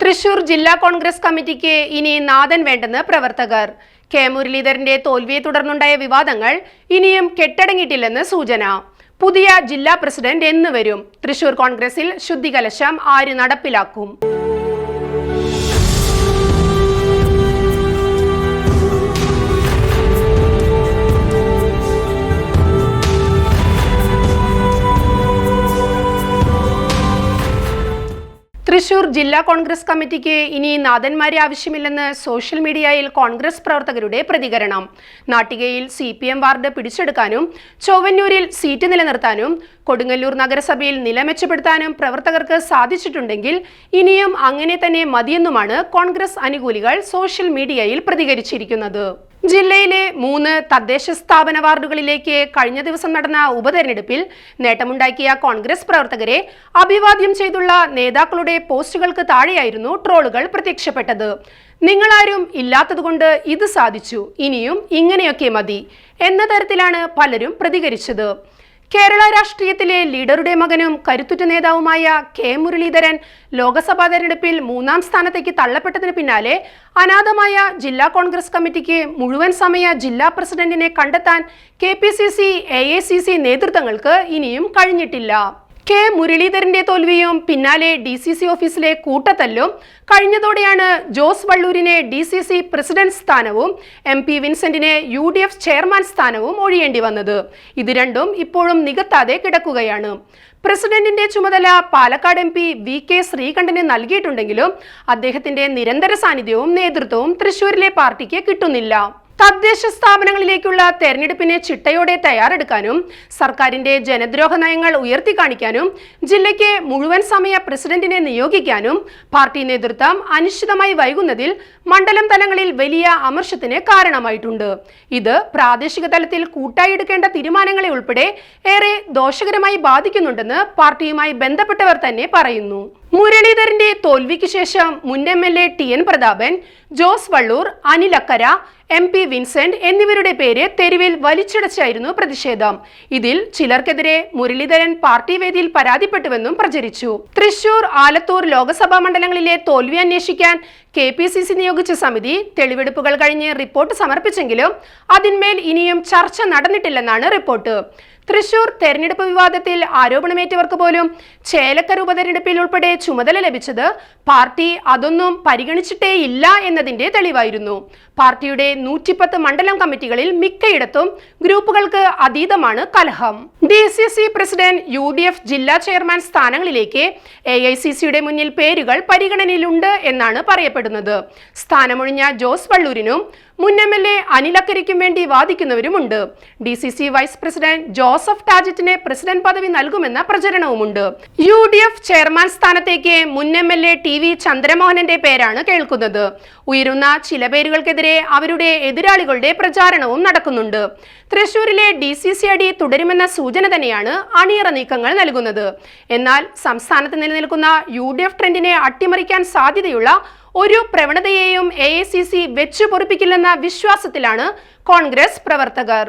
തൃശൂർ ജില്ലാ കോൺഗ്രസ് കമ്മിറ്റിക്ക് ഇനി നാഥൻ വേണ്ടെന്ന് പ്രവർത്തകർ. കെ മുരളീധരന്റെ തോൽവിയെ തുടർന്നുണ്ടായ വിവാദങ്ങൾ ഇനിയും കെട്ടടങ്ങിയിട്ടില്ലെന്ന് സൂചന. പുതിയ ജില്ലാ പ്രസിഡന്റ് എന്ന് വരും. തൃശൂർ കോൺഗ്രസിൽ ശുദ്ധികലശം ആര് നടപ്പിലാക്കും? തൃശൂർ ജില്ലാ കോൺഗ്രസ് കമ്മിറ്റിക്ക് ഇനി നാഥന്മാരെ ആവശ്യമില്ലെന്ന് സോഷ്യൽ മീഡിയയിൽ കോൺഗ്രസ് പ്രവർത്തകരുടെ പ്രതികരണം. നാട്ടികയിൽ സി പി എം വാർഡ് പിടിച്ചെടുക്കാനും ചൊവ്വന്നൂരിൽ സീറ്റ് നിലനിർത്താനും കൊടുങ്ങല്ലൂർ നഗരസഭയിൽ നില മെച്ചപ്പെടുത്താനും പ്രവർത്തകർക്ക് സാധിച്ചിട്ടുണ്ടെങ്കിൽ ഇനിയും അങ്ങനെ തന്നെ മതിയെന്നുമാണ് കോൺഗ്രസ് അനുകൂലികൾ സോഷ്യൽ മീഡിയയിൽ പ്രതികരിച്ചിരിക്കുന്നത്. ജില്ലയിലെ മൂന്ന് തദ്ദേശ സ്ഥാപന വാർഡുകളിലേക്ക് കഴിഞ്ഞ ദിവസം നടന്ന ഉപതെരഞ്ഞെടുപ്പിൽ നേട്ടമുണ്ടാക്കിയ കോൺഗ്രസ് പ്രവർത്തകരെ അഭിവാദ്യം ചെയ്തുള്ള നേതാക്കളുടെ പോസ്റ്റുകൾക്ക് താഴെയായിരുന്നു ട്രോളുകൾ പ്രത്യക്ഷപ്പെട്ടത്. നിങ്ങളാരും ഇല്ലാത്തതുകൊണ്ട് ഇത് സാധിച്ചു ഇനിയും ഇങ്ങനെയൊക്കെ മതി എന്ന തരത്തിലാണ് പലരും പ്രതികരിച്ചത്. കേരള രാഷ്ട്രീയത്തിലെ ലീഡറുടെ മകനും കരുത്തുറ്റ നേതാവുമായ കെ മുരളീധരൻ ലോക്സഭാ തെരഞ്ഞെടുപ്പിൽ മൂന്നാം സ്ഥാനത്തേക്ക് തള്ളപ്പെട്ടതിന് പിന്നാലെ അനാഥമായ ജില്ലാ കോൺഗ്രസ് കമ്മിറ്റിക്ക് മുഴുവൻ സമയ ജില്ലാ പ്രസിഡന്റിനെ കണ്ടെത്താൻ K P C C A I C C നേതൃത്വങ്ങൾക്ക് ഇനിയും കഴിഞ്ഞിട്ടില്ല. കെ മുരളീധരന്റെ തോൽവിയും പിന്നാലെ ഡി സി സി ഓഫീസിലെ കൂട്ടത്തല്ലും. കഴിഞ്ഞതോടെയാണ് ജോസ് വള്ളൂരിനെ ഡി സി സി പ്രസിഡന്റ് സ്ഥാനവും എം പി വിൻസെന്റിനെ യു ഡി എഫ് ചെയർമാൻ സ്ഥാനവും ഒഴിയേണ്ടി വന്നത്. ഇത് രണ്ടും ഇപ്പോഴും നികത്താതെ കിടക്കുകയാണ്. പ്രസിഡന്റിന്റെ ചുമതല Palakkad M P V K Sreekandan നൽകിയിട്ടുണ്ടെങ്കിലും അദ്ദേഹത്തിന്റെ നിരന്തര സാന്നിധ്യവും നേതൃത്വവും തൃശൂരിലെ പാർട്ടിക്ക് കിട്ടുന്നില്ല. തദ്ദേശ സ്ഥാപനങ്ങളിലേക്കുള്ള തെരഞ്ഞെടുപ്പിന് ചിട്ടയോടെ തയ്യാറെടുക്കാനും സർക്കാരിന്റെ ജനദ്രോഹ നയങ്ങൾ ഉയർത്തി കാണിക്കാനും ജില്ലയ്ക്ക് മുഴുവൻ സമയ പ്രസിഡന്റിനെ നിയോഗിക്കാനും പാർട്ടി നേതൃത്വം അനിശ്ചിതമായി വൈകുന്നതിൽ മണ്ഡലം തലങ്ങളിൽ വലിയ അമർഷത്തിന് കാരണമായിട്ടുണ്ട്. ഇത് പ്രാദേശിക തലത്തിൽ കൂട്ടായി എടുക്കേണ്ട തീരുമാനങ്ങളെ ഉൾപ്പെടെ ഏറെ ദോഷകരമായി ബാധിക്കുന്നുണ്ടെന്ന് പാർട്ടിയുമായി ബന്ധപ്പെട്ടവർ തന്നെ പറയുന്നു. മുരളീധരന്റെ തോൽവിക്ക് ശേഷം മുൻ M L A T N Prathapan Jose Valloor Anilakkara M P Vincent എന്നിവരുടെ പേര് തെരുവിൽ വലിച്ചടച്ചായിരുന്നു പ്രതിഷേധം. ഇതിൽ ചിലർക്കെതിരെ മുരളീധരൻ പാർട്ടി വേദിയിൽ പരാതിപ്പെട്ടുവെന്നും പ്രചരിച്ചു. തൃശൂർ ആലത്തൂർ ലോക്സഭാ മണ്ഡലങ്ങളിലെ തോൽവി അന്വേഷിക്കാൻ കെ പി സി സി നിയോഗിച്ച സമിതി തെളിവെടുപ്പുകൾ കഴിഞ്ഞ് റിപ്പോർട്ട് സമർപ്പിച്ചെങ്കിലും അതിന്മേൽ ഇനിയും ചർച്ച നടന്നിട്ടില്ലെന്നാണ് റിപ്പോർട്ട്. തൃശൂർ തെരഞ്ഞെടുപ്പ് വിവാദത്തിൽ ആരോപണമേറ്റവർക്ക് പോലും ചേലക്കര ഉപതെരഞ്ഞെടുപ്പിൽ ഉൾപ്പെടെ ചുമതല ലഭിച്ചത് പാർട്ടി അതൊന്നും പരിഗണിച്ചിട്ടേയില്ല എന്നതിന്റെ തെളിവായിരുന്നു. പാർട്ടിയുടെ നൂറ്റിപ്പത്ത് മണ്ഡലം കമ്മിറ്റികളിൽ മിക്കയിടത്തും ഗ്രൂപ്പുകൾക്ക് അതീതമാണ് കലഹം. D president U D F ജില്ലാ ചെയർമാൻ സ്ഥാനങ്ങളിലേക്ക് എ ഐ സി സിയുടെ മുന്നിൽ പേരുകൾ പരിഗണനയിലുണ്ട് എന്നാണ് പറയപ്പെടുന്നത്. സ്ഥാനമൊഴിഞ്ഞ ജോസ് വള്ളൂരിനും മുൻ എം എൽ എ അനിലക്കരിക്കും വേണ്ടി വാദിക്കുന്നവരുമുണ്ട്. D C C vice president Joseph ടാജറ്റിന് president പദവി നൽകുമെന്ന പ്രചരണവുമുണ്ട്. യു ഡി എഫ് ചെയർമാൻ സ്ഥാനത്തേക്ക് മുൻ M L A T V ചന്ദ്രമോഹനന്റെ പേരാണ് കേൾക്കുന്നത്. ഉയരുന്ന ചില പേരുകൾക്കെതിരെ അവരുടെ എതിരാളികളുടെ പ്രചാരണവും നടക്കുന്നുണ്ട്. തൃശൂരിലെ ഡി സി സി അടി തുടരുമെന്ന സൂചന തന്നെയാണ് അണിയറ നീക്കങ്ങൾ നൽകുന്നത്. എന്നാൽ സംസ്ഥാനത്ത് നിലനിൽക്കുന്ന യു ഡി എഫ് ട്രെൻഡിനെ അട്ടിമറിക്കാൻ സാധ്യതയുള്ള ഒരു പ്രവണതയെയും എ ഐ സി സി വെച്ചു പൊറിപ്പിക്കില്ലെന്ന വിശ്വാസത്തിലാണ് കോൺഗ്രസ് പ്രവർത്തകർ.